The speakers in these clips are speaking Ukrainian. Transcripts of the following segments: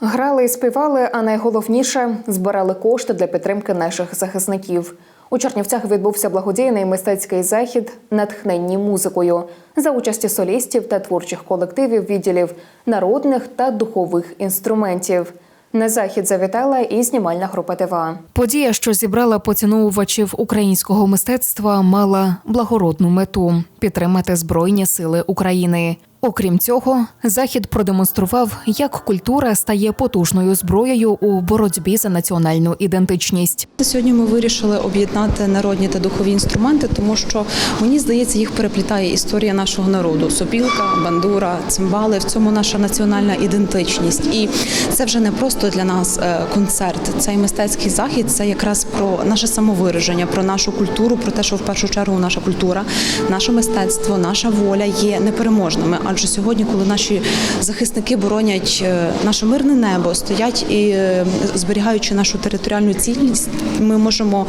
Грали і співали, а найголовніше збирали кошти для підтримки наших захисників. У Чернівцях відбувся благодійний мистецький захід натхненні музикою за участі солістів та творчих колективів відділів народних та духових інструментів. На захід завітала і знімальна група ТВА. Подія, що зібрала поціновувачів українського мистецтва, мала благородну мету підтримати збройні сили України. Окрім цього, захід продемонстрував, як культура стає потужною зброєю у боротьбі за національну ідентичність. Сьогодні ми вирішили об'єднати народні та духові інструменти, тому що мені здається, їх переплітає історія нашого народу: сопілка, бандура, цимбали. В цьому наша національна ідентичність. І це вже не просто для нас е, концерт. Цей мистецький захід це якраз про наше самовираження, про нашу культуру, про те, що в першу чергу наша культура, наше мистецтво, наша воля є непереможними. Адже сьогодні, коли наші захисники боронять е, наше мирне небо, стоять і е, зберігаючи нашу територіальну цілісність, ми можемо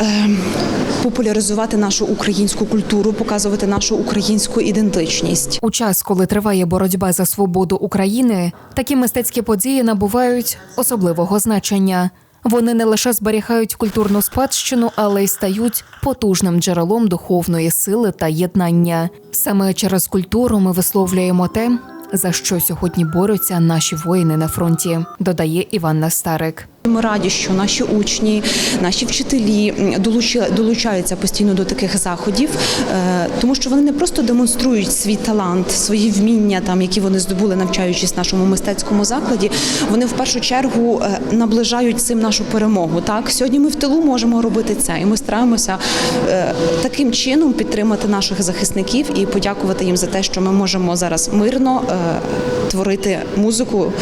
е, популяризувати нашу українську культуру, показувати нашу українську ідентичність. У час, коли триває боротьба за свободу України, такі мистецькі події набувають особливого значення. Вони не лише зберігають культурну спадщину, але й стають потужним джерелом духовної сили та єднання. Саме через культуру ми висловлюємо те, за що сьогодні борються наші воїни на фронті, додає Іван Старик. Ми раді, що наші учні, наші вчителі долучаються постійно до таких заходів, е, тому що вони не просто демонструють свій талант, свої вміння, там які вони здобули, навчаючись в нашому мистецькому закладі. Вони в першу чергу е, наближають цим нашу перемогу. Так сьогодні ми в тилу можемо робити це, і ми стараємося е, таким чином підтримати наших захисників і подякувати їм за те, що ми можемо зараз мирно творити музику,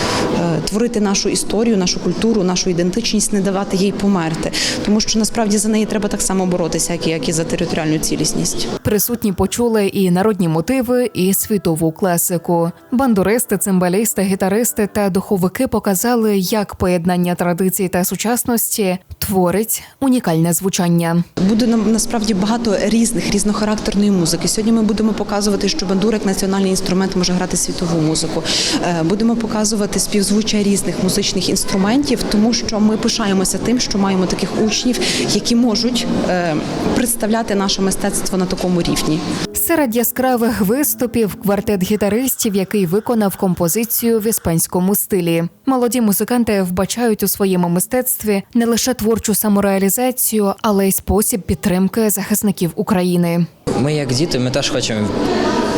творити нашу історію, нашу культуру, нашу ідентичність, не давати їй померти, тому що насправді за неї треба так само боротися, як і, як і за територіальну цілісність. Присутні почули і народні мотиви, і світову класику. Бандуристи, цимбалісти, гітаристи та духовики показали, як поєднання традицій та сучасності творить унікальне звучання. Буде нам насправді багато різних різнохарактерної музики. Сьогодні ми будемо показувати, що бандура як національний інструмент може грати світову музику. Е, Будемо показувати співзвуччя різних музичних інструментів, тому що ми пишаємося тим, що маємо таких учнів, які можуть е, представляти наше мистецтво на такому рівні. Серед яскравих виступів квартет гітаристів, який виконав композицію в іспанському стилі. Молоді музиканти вбачають у своєму мистецтві не лише творчу самореалізацію, але й спосіб підтримки захисників України. Ми, як діти, ми теж хочемо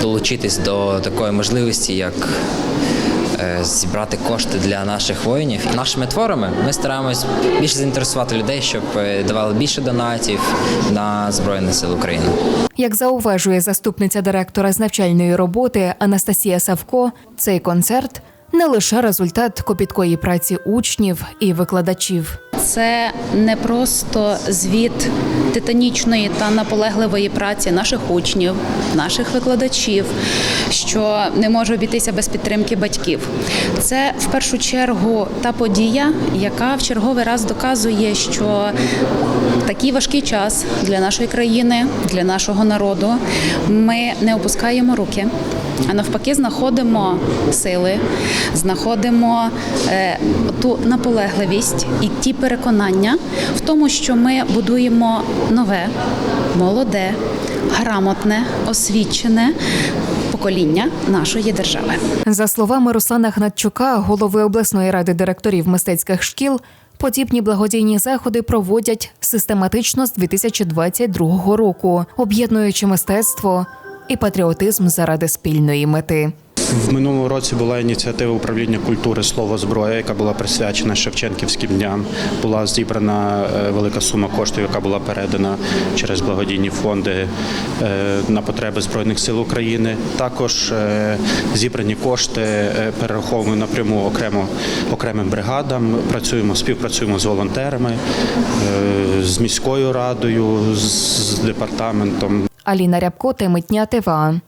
долучитись до такої можливості, як зібрати кошти для наших воїнів. Нашими творами ми стараємось більше заінтересувати людей, щоб е, давали більше донатів на Збройні Сили України. Як зауважує заступниця директора з навчальної роботи Анастасія Савко, цей концерт не лише результат копіткої праці учнів і викладачів. Це не просто звіт титанічної та наполегливої праці наших учнів, наших викладачів, що не може обійтися без підтримки батьків. Це в першу чергу та подія, яка в черговий раз доказує, що такий важкий час для нашої країни, для нашого народу ми не опускаємо руки. А навпаки, знаходимо сили, знаходимо е, ту наполегливість і ті переконання в тому, що ми будуємо нове, молоде, грамотне, освічене покоління нашої держави. За словами Руслана Гнатчука, голови обласної ради директорів мистецьких шкіл, подібні благодійні заходи проводять систематично з 2022 року, об'єднуючи мистецтво і патріотизм заради спільної мети. В минулому році була ініціатива управління культури Слово зброя, яка була присвячена Шевченківським дням. Була зібрана е, велика сума коштів, яка була передана через благодійні фонди е, на потреби збройних сил України. Також е, зібрані кошти перераховуємо напряму окремо окремим бригадам. Працюємо, співпрацюємо з волонтерами, з міською радою, з департаментом. Аліна Рябко, Темитня ТВА.